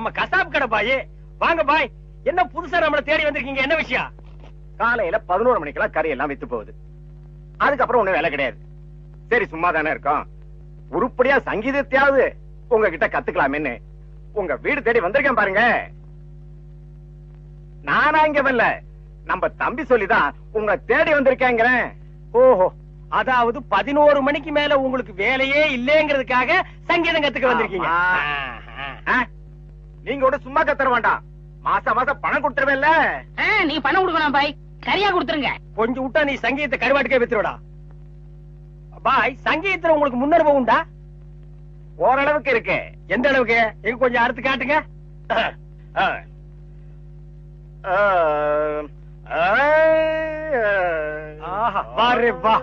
பாயே. வாங்க பாய். என்ன புதுசா நம்மள தேடி வந்திருக்கீங்க? என்ன விஷயம்? காலையில பதினோரு மணிக்கெல்லாம் கறி எல்லாம் வித்து போகுது. அதுக்கப்புறம் ஒண்ணும் வேலை கிடையாது. சரி சும்மா தானே இருக்கோம். உருப்படியா சங்கீதத்தையாவது உங்ககிட்ட கத்துக்கலாமேன்னு உங்க வீடு தேடி வந்திருக்கேன் பாருங்க. நானா இங்க வரல. நம்ம தம்பி சொல்லிதான் உங்க தேடி வந்திருக்கேங்கிறேன். ஓஹோ அதாவது பதினோரு மணிக்கு மேல உங்களுக்கு வேலையே இல்லைங்கிறதுக்காக சங்கீதம் கத்துக்க வந்திருக்கீங்க? நீங்க கூட சும்மா கத்துற வேண்டாம். மாசம் மாசம் பணம் கொடுத்துருவேன்ல. நீ பணம் கொடுக்கணும் பாய். கரியா கொடுத்துருங்க. கொஞ்சம் விட்டா நீ சங்கீதத்தை கருவாட்டுக்கே வித்துருடா பாய் சங்கீதத்துல உங்களுக்கு முன்னனுபவம் உண்டா? ஓரளவுக்கு இருக்கு. எந்த அளவுக்கு? எங்க கொஞ்சம் அறுத்து காட்டுங்க. ஆ. ஆ. ஆ. ஆஹா, வாரே வா.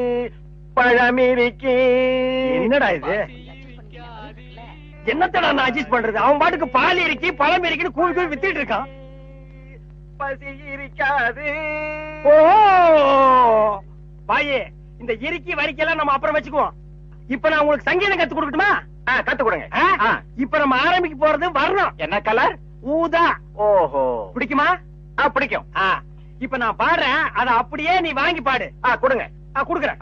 பழமிருக்கி என்னடா இது? என்னத்தடா நான் அட்ஜஸ்ட் பண்றது? அவன் பாட்டுக்கு பால் இறக்கி பழம் இறக்கின்னு கூவி கூவி வித்திட்டு இருக்கான். பசி இருக்காது. ஓ பாயே இந்த இறுக்கி வரிக்கெல்லாம் நம்ம அப்புறம் வச்சுக்குவோம். இப்ப நான் உங்களுக்கு சங்கீதம் கத்து கொடுக்கட்டுமா? கத்து கொடுங்க. இப்ப நம்ம ஆரம்பிக்க போறது வர்ணம். என்ன கலர் ஊதா. ஓஹோ. பிடிக்குமா? பிடிக்கும். இப்ப நான் பாடுறேன் அத அப்படியே நீ வாங்கி பாடு. கொடுங்க. குடுக்குறேன்.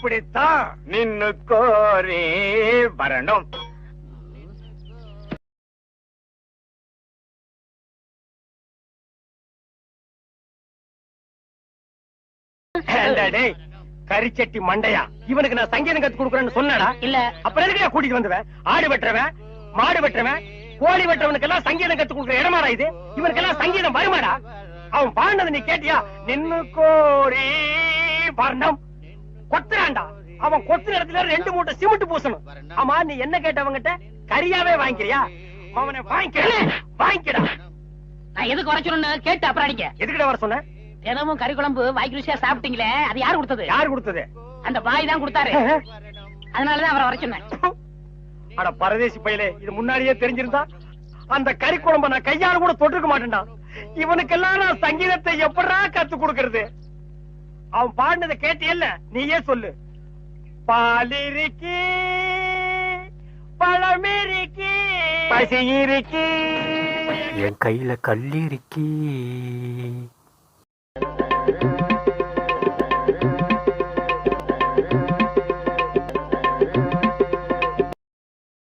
அப்படித்தான். நின்னு கோரி வரணும். கரிச்சட்டி மண்டையா? இவனுக்கு நான் சங்கீதம் கத்து கொடுக்குறேன்னு சொன்னடா இல்ல. அப்புறம் எதுக்கு கூட்டிட்டு வந்துவேன் ஆடு வெட்டுறவன் மாடு வெட்டுறவன் கோழி வெட்டுறவனுக்கு எல்லாம் சங்கீதம் கத்து கொடுக்குற இடமாடா இது? இவனுக்கெல்லாம் சங்கீதம் வருமாடா? அவன் பாடினது நீ கேட்டியா? நின்னு கோரி வர்ணம். கொத்துறான்டா. அவன் கொத்துற இடத்துல ரெண்டு மூட்டை சிமெண்ட் பூசணும். ஆமா நீ என்ன கேட்டவங்கிட்ட? கரியாவே வாங்கிக்கிறியா? அவனை வாங்கிக்க வாங்கிக்கடா. நான் எதுக்கு குறைச்சணும்னு கேட்டு அப்புறம் அடிக்க. எதுக்கிட்ட வர சொன்ன? தினமும் கறி குழம்பு வாய்க்கு ருசியா சாப்பிட்டீங்களே அது யாரு கொடுத்தது? யாரு கொடுத்தது? அந்த பாய் தான் கொடுத்தாரு. அதனாலதான் அவரை வர சொன்னேன். அட பரதேசி பையலே இது முன்னாடியே தெரிஞ்சிருந்தா? அந்த கறி குழம்ப நான் கையால கூட தொட்டிருக்க மாட்டேன்டா. இவனுக்கெல்லாம் நான் சங்கீதத்தை எப்படா கத்து கொடுக்கறது? அவன் பாடினதை கேட்டியல்ல? நீயே சொல்லு. பாலிருக்கி பழமிருக்கி பசியிருக்கி. என் கையில கல்லி